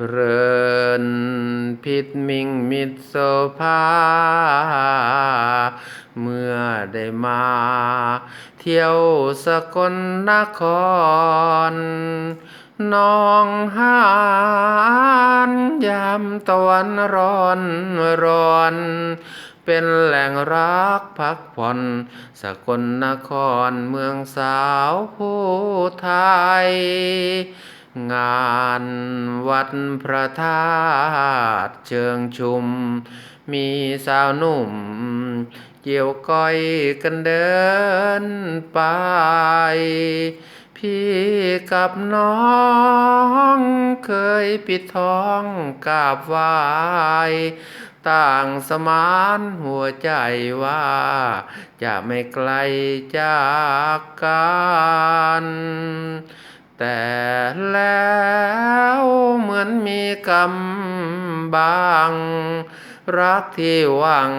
เพลินพิษมิงมิตรโสภาเมื่อได้มา เที่ยวสกลนครน้องหานยามตะวันร้อนร้อน เป็นแหล่งรักพักผ่อน สกลนครเมืองสาวผู้ไทย งานวัดพระธาตุเชิงชุม มีสาวหนุ่ม เกี่ยวก้อยกันเดินไป พี่กับน้องเคยปิดท้องกราบไหว้ต่างสมานหัวใจว่า จะไม่ไกลจากกันแต่ แล้วเหมือนมีกรรมบาง รักที่หวัง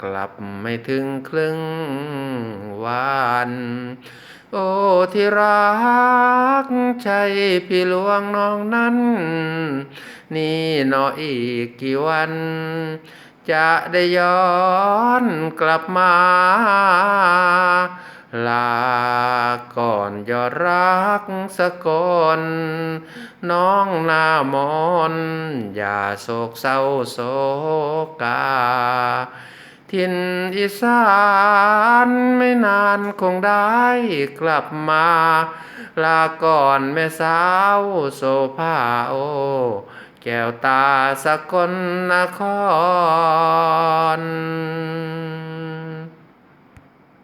กลับไม่ถึงครึ่งวันโอ้ที่รักใช่พี่หลวงน้องนั้น นี่หนออีกกี่วัน จะได้ย้อนกลับมา ลาก่อนยอดรักสะกนน้องหน้ามอนอย่าโศกเศร้าโศกา ทินอีสานไม่นานคงได้กลับมา ลาก่อนแม่สาวโซภาโอ แก้วตาสกลนคร